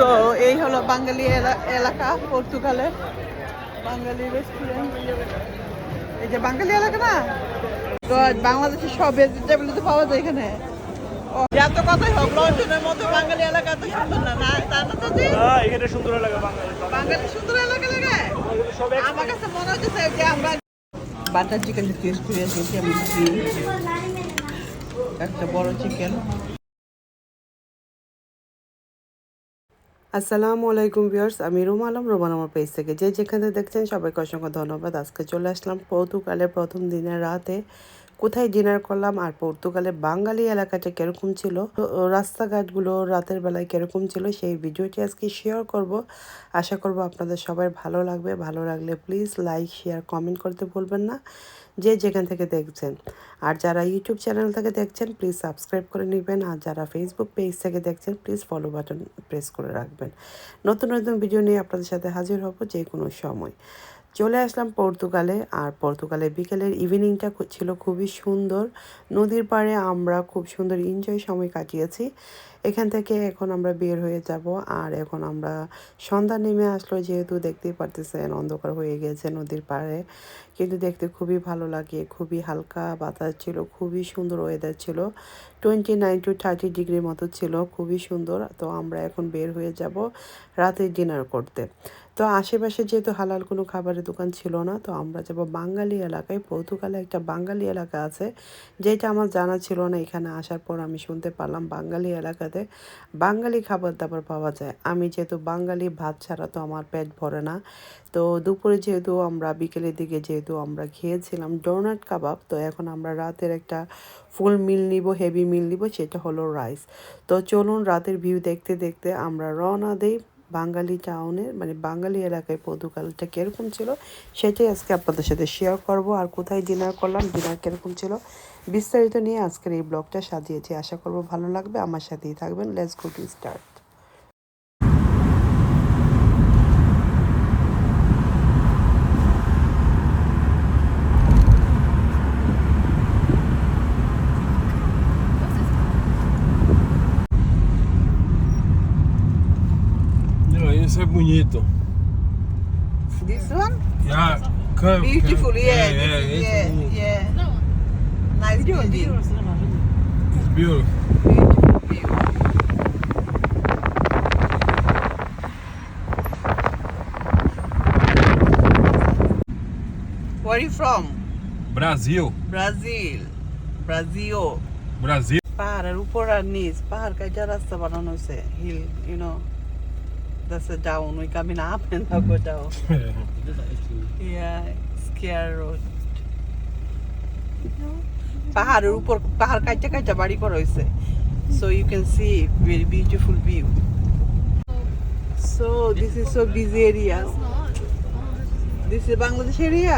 So এই হলো বাঙালি এলা- এলাকা পর্তুগালে। বাঙালি রেস্টুরেন্ট এই যে বাঙালি এলাকা না? God, বাংলাদেশের সব ভেজিটেবল তো পাওয়া যায় এখানে। যত কথাই হোক লন্ডনের মতো বাঙালি এলাকা তো সুন্দর না। না তা না চাচি? হ্যাঁ এখানে সুন্দর লাগে বাঙালি বাঙালি সুন্দর এলাকা লাগে সব আমার কাছে মনে হচ্ছে যে আমরা বাটার চিকেন টেস্ট করে এসেছি আমি একটা বড় চিকেন আসসালামু আলাইকুম ভিউয়ার্স, আমি রুম আলম রোমান আমার পেজ থেকে। যে যেখানে দেখছেন সবাইকে অসংখ্য ধন্যবাদ। আজকে চলে আসলাম পর্তুগালের প্রথম দিনের রাতে। কোথায় ডিনার করলাম আর পর্তুগালের বাঙালি এলাকাটা কীরকম ছিল রাস্তাঘাটগুলো রাতের বেলায় কীরকম ছিল সেই ভিডিওটি আজকে শেয়ার করব। আশা করব আপনাদের সবাই ভালো লাগবে। ভালো লাগলে প্লিজ লাইক শেয়ার কমেন্ট করতে ভুলবেন না। যে যেখান থেকে দেখছেন। আর যারা ইউটিউব চ্যানেল থেকে দেখছেন প্লিজ সাবস্ক্রাইব করে নেবেন। আর যারা ফেসবুক পেজ থেকে দেখছেন প্লিজ ফলো বাটন প্রেস করে রাখবেন। নতুন নতুন ভিডিও নিয়ে আপনাদের সাথে হাজির হব যে কোনো সময়। চলে আসলাম পর্তুগালে, আর পর্তুগালে বিকেলের ইভিনিংটা ছিল খুবই সুন্দর। নদীর পাড়ে আমরা খুব সুন্দর এনজয় সময় কাটিয়েছি। এখান থেকে এখন আমরা বের হয়ে যাব, আর এখন আমরা সন্ধ্যা নেমে আসলো যেহেতু দেখতেই পারতেছেন অন্ধকার হয়ে গেছে নদীর পাড়ে। কিন্তু দেখতে খুবই ভালো লাগে, খুবই হালকা বাতাস ছিল, খুবই সুন্দর ওয়েদার ছিল। টোয়েন্টি নাইন টু থার্টি ডিগ্রির মতো ছিল, খুবই সুন্দর। তো আমরা এখন বের হয়ে যাব রাতে ডিনার করতে। তো আশেপাশে যেহেতু হালাল কোনো খাবারের দোকান ছিল না, তো আমরা যাব বাঙালি এলাকায়। পর্তুগালে একটা বাঙালি এলাকা আছে, যেটা আমার জানা ছিল না, এখানে আসার পর আমি শুনতে পারলাম বাঙালি এলাকাতে বাঙালি খাবার দাবার পাওয়া যায়। আমি যেহেতু বাঙালি, ভাত ছাড়া তো আমার পেট ভরে না। তো দুপুরে যেহেতু আমরা, বিকেলের দিকে যেহেতু আমরা খেয়েছিলাম ডোনাট কাবাব, তো এখন আমরা রাতের একটা ফুল মিল নিব, হেভি মিল নিব, সেটা হলো রাইস। তো চলুন রাতের ভিউ দেখতে দেখতে আমরা রওনা দিই বাঙালি টাউনের মানে বাঙালি এলাকায় পদুকালটা কীরকম ছিল, সেটাই আজকে আপনাদের সাথে শেয়ার করব। আর কোথায় ডিনার করলাম ডিনার কীরকম ছিল, বিস্তারিত নিয়ে আজকের এই ব্লগটা সাজিয়েছি। আশা করব ভালো লাগবে। আমার সাথেই থাকবেন। Let's go to start bonito. This one? Yeah, come, Beautiful, come. yeah. Yeah, yeah, this is- esse yeah, é bonito. yeah. Nice building. It's beautiful. Beautiful view. Where are you from? Brasil. Brazil. Brazil. Brasil. পাহাড়ের উপর আর নিচ পাহাড় কাটা রাস্তা বানানো হয়েছে hill you know that's a down we coming up and now go down yeah scare road পাহাড়ের উপর পাহাড় কাটা কাটা বাড়ি করা হয়েছে so you can see very beautiful view so this is so busy area this is Bangladesh area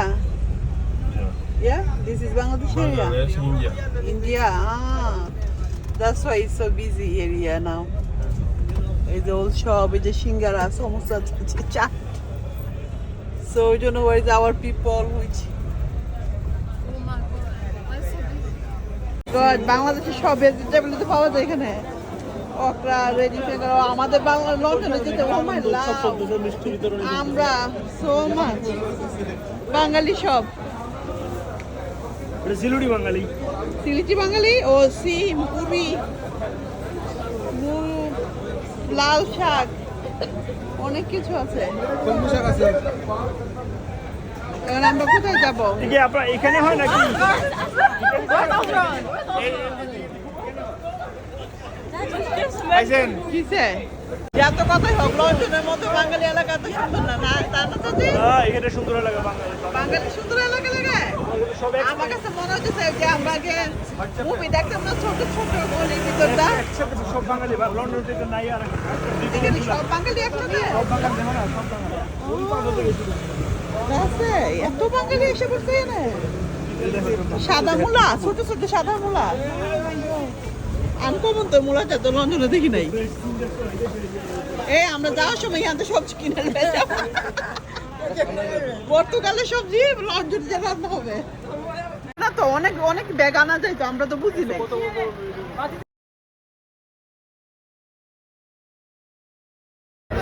yeah this is Bangladesh area Bangladesh, India. India, ah, that's why it's so busy area now. সব vegetable তো পাওয়া যায় এখানে ready আমাদের বাংলা লন্ডনে যেতে oh বিতরণ আমরা সো মাচ বাঙালি সব এটা বাঙালি সিলিটি বাঙালি ও সিম পুরি লাল শাক। অনেক কিছু আছে। এখন আমরা কোথায় যাব? একে আপনার এখানে হয় নাকি? কিসে? যত কথাই হোক লন্ডনের মতো বাঙালি এলাকা তো সুন্দর না। না তা না? হ্যাঁ এখানে সুন্দর লাগে বাঙালি। বাঙালি সুন্দর এলাকা লাগে আমার কাছে মনে হচ্ছে যে আমরা আগে মুভি দেখতাম না ছোট ছোট ভিতরটা। সব বাঙালি লন্ডন থেকে নাই আর সব বাঙালি একসাথে? সব বাঙালি না সব বাঙালি। ওই পাগল থেকে এত বাঙালি এসে পড়ছে সাদা মূলা ছোট ছোট সাদা মূলা। আনকমন তো মূলাটা তো লন্ডনে দেখি নাই। এই আমরা যাওয়ার সময় এখান থেকে সবজি কিনে পর্তুগালের সবজি লন্ডনে রান্না হবে। না তো, অনেক অনেক ব্যাগ আনা যায় তো, আমরা তো বুঝি নাই।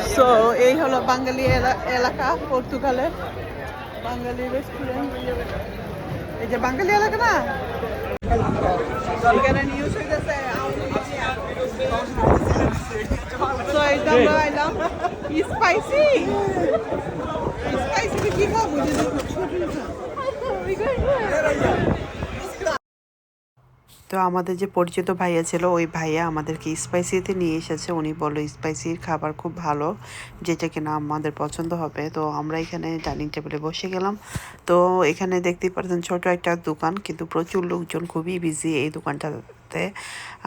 সো এই হলো বাঙালি এলা- এলাকা পর্তুগালে বাঙালি রেস্টুরেন্ট এই যে বাঙালি এলাকা না? এখানে নিউজ হইতেছে কি খাব? তো আমাদের যে পরিচিত ভাইয়া ছিল, ওই ভাইয়া আমাদেরকে স্পাইসিতে নিয়ে এসেছে। উনি বলল স্পাইসির খাবার খুব ভালো, যেটা কিনা আমাদের পছন্দ হবে। তো আমরা এখানে ডাইনিং টেবিলে বসে গেলাম। তো এখানে দেখতেই পারছেন ছোট একটা দোকান, কিন্তু প্রচুর লোকজন খুবই বিজি এই দোকানটাতে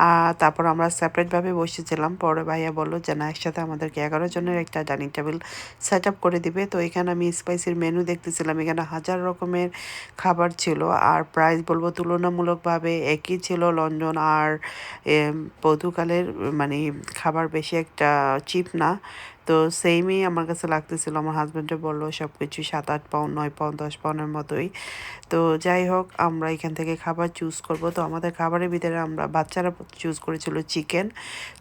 আর তারপর আমরা সেপারেটভাবে বসেছিলাম। পরে ভাইয়া বলল যে, না, একসাথে আমাদেরকে এগারো জনের একটা ডাইনিং টেবিল সেট আপ করে দিবে। তো এখানে আমি স্পাইসির মেনু দেখতেছিলাম। এখানে হাজার রকমের খাবার ছিল। আর প্রাইস বলব তুলনামূলকভাবে একই ছিল লন্ডন। আর পর্তুগালের মানে খাবার বেশি একটা চিপ না। তো সেমই আমার কাছে লাগতেছিল, আমার হাজব্যান্ডও বলল সব কিছু সাত আট পাউন্ড, নয় পাউন্ড, দশ পাউন্ডের মতোই। তো যাই হোক, আমরা এখান থেকে খাবার চুজ করব। তো আমাদের খাবারের ভিতরে আমরা, বাচ্চারা চুজ করেছিল চিকেন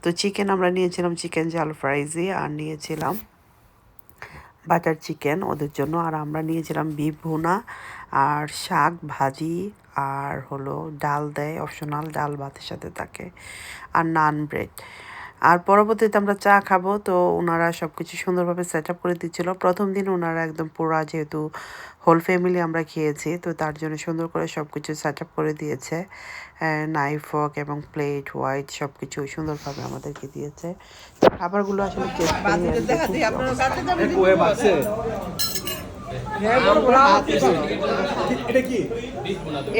তো চিকেন আমরা নিয়েছিলাম চিকেন জাল ফ্রাইজি আর নিয়েছিলাম বাটার চিকেন ওদের জন্য। আর আমরা নিয়েছিলাম বিফ ভুনা, আর শাক ভাজি, আর হলো ডাল দেয় অপশনাল ডাল ভাতের সাথে থাকে আর নান ব্রেড আর পরবর্তীতে আমরা চা খাব। তো ওনারা সব কিছু সুন্দরভাবে সেট আপ করে দিচ্ছিল। প্রথম দিন ওনারা একদম পুরা যেহেতু হোল ফ্যামিলি আমরা খেয়েছি তো তার জন্য সুন্দর করে সব কিছু সেট আপ করে দিয়েছে। নাইফ ফক এবং প্লেট হোয়াইট সব কিছু সুন্দরভাবে আমাদেরকে দিয়েছে। তো খাবারগুলো আসলে টেস্ট করে বাতিতে আমি দেখা দেখি দিই আপনারা কাটতে যাবেন এটা কি?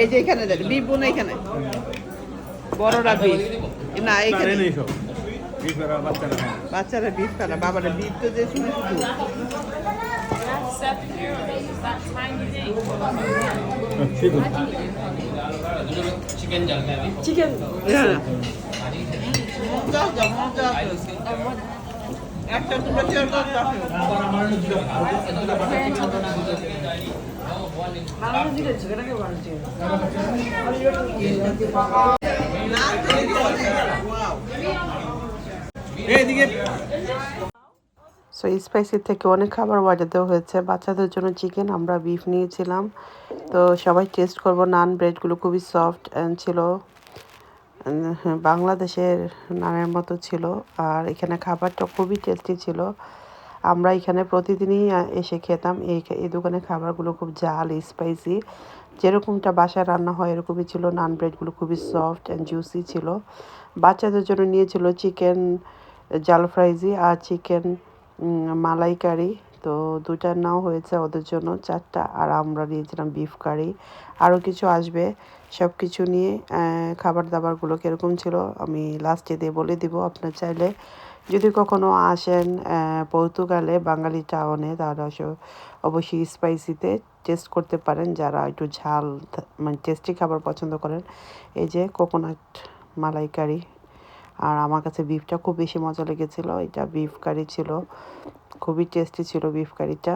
এই যে এখানে দেন এখানে। বড়রা বিফ না এখানে। বিফ বাচ্চারা খায় বিফ খানা বাবারা বিফ তো যে শুনে শুধু. That tiny thing. So spicy থেকে অনেক খাবার অর্ডার দেওয়া হয়েছে। বাচ্চাদের জন্য চিকেন আমরা বিফ নিয়েছিলাম। তো সবাই টেস্ট করব। নান ব্রেডগুলো খুবই সফট ছিল। হ্যাঁ, বাংলাদেশের নানের মতো ছিল। আর এখানে খাবারটা খুবই টেস্টি ছিল। আমরা এখানে প্রতিদিনই এসে খেতাম। এই এই দোকানে খাবারগুলো খুব জাল স্পাইসি যেরকমটা বাসায় রান্না হয় এরকমই ছিল। নান ব্রেডগুলো খুবই সফট অ্যান্ড জুসি ছিল। বাচ্চাদের জন্য নিয়েছিল চিকেন জাল ফ্রাইজি আর চিকেন মালাই কারি তো দুটা নাও হয়েছে ওদের জন্য, চারটা। আর আমরা নিয়েছিলাম বিফ কারি আরও কিছু আসবে সব কিছু নিয়ে খাবার দাবারগুলো কীরকম ছিল আমি লাস্টে দিয়ে বলে দিব আপনার চাইলে। যদি কখনো আসেন পর্তুগালে, বাঙালি টাউনে তাহলে অবশ্য- অবশ্যই স্পাইসিতে টেস্ট করতে পারেন। যারা একটু ঝাল মানে টেস্টি খাবার পছন্দ করেন, এই যে কোকোনাট মালাই কারি আর আমার কাছে বিফটা খুব বেশি মজা লেগেছিল। এটা বিফ কারি ছিল। খুবই টেস্টি ছিল বিফ কারিটা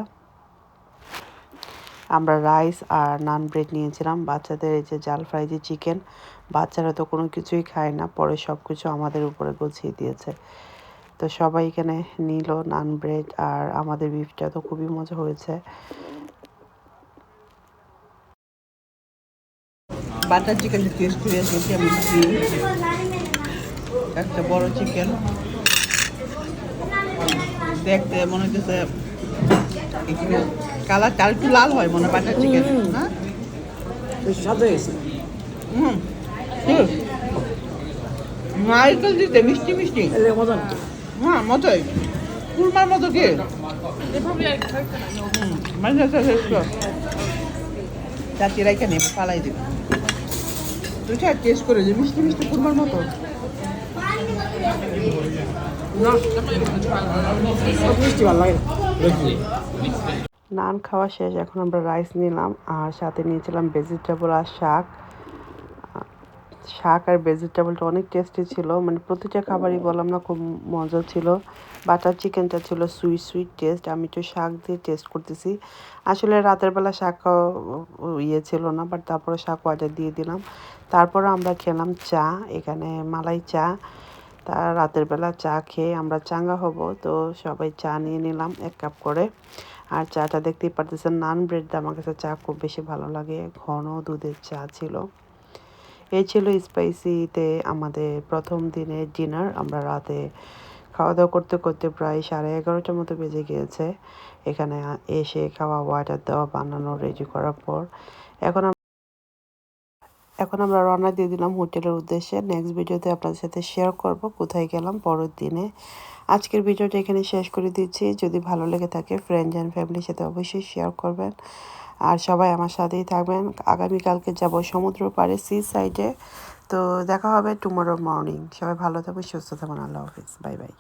আমরা রাইস আর নান ব্রেড নিয়েছিলাম। বাচ্চাদের এই যে জাল ফ্রাই যে চিকেন বাচ্চারা তো কোনো কিছুই খায় না। পরে সব কিছু আমাদের উপরে গুছিয়ে দিয়েছে। তো সবাই এখানে নিল নান ব্রেড আর আমাদের বিফটা তো খুবই মজা হয়েছে। বাটার চিকেন টেস্ট করে আমি একটা বড় চিকেন দেখতে মনে হচ্ছে একটু কালারটা আর একটু লাল হয় মনে হয় বাটার চিকেন না? হুম। হুম। নারকেল দিতে মিষ্টি মিষ্টি। হ্যাঁ মতোই কুরমার মতো কি. মানে চাচিরা এখানে পালাই দেবে। তুই টেস্ট করে যে মিষ্টি মিষ্টি কুরমার মতো। নান খাওয়া শেষ এখন আমরা রাইস নিলাম আর সাথে নিয়েছিলাম ভেজিটেবল আর শাক। শাক আর ভেজিটেবলটা অনেক টেস্টি ছিল মানে প্রতিটা খাবারই বললাম না খুব মজা ছিল। বাটার চিকেনটা ছিল সুইট সুইট টেস্ট আমি একটু শাক দিয়ে টেস্ট করতেছি। আসলে রাতের বেলা শাক ইয়ে ছিল না বাট তারপরে শাক অর্ডার দিয়ে দিলাম। তারপরে আমরা খেলাম চা এখানে মালাই চা। তা রাতের বেলা চা খেয়ে আমরা চাঙ্গা হব। তো সবাই চা নিয়ে নিলাম এক কাপ করে। আর চাটা দেখতেই পারতেছেন নান ব্রেড আমার কাছে চা খুব বেশি ভালো লাগে। ঘন দুধের চা ছিল। এই ছিল স্পাইসিতে আমাদের প্রথম দিনের ডিনার। আমরা রাতে খাওয়া দাওয়া করতে করতে প্রায় সাড়ে এগারোটার মতো বেজে গিয়েছে। এখানে এসে খাওয়া, ওয়াটার দেওয়া, বানানো রেডি করার পর। এখন এখন আমরা রওনা দিয়ে দিলাম হোটেলের উদ্দেশ্যে। নেক্সট ভিডিওতে আপনাদের সাথে শেয়ার করব কোথায় গেলাম পরের দিনে। আজকের ভিডিওটা এখানে শেষ করে দিচ্ছি। যদি ভালো লেগে থাকে ফ্রেন্ডস অ্যান্ড ফ্যামিলির সাথে অবশ্যই শেয়ার করবেন। আর সবাই আমার সাথেই থাকবেন। আগামীকালকে যাব সমুদ্র পাড়ে সি সাইডে তো দেখা হবে টুমোরো মর্নিং সবাই ভালো থাকবেন সুস্থ থাকবেন আল্লাহ হাফিজ। Bye bye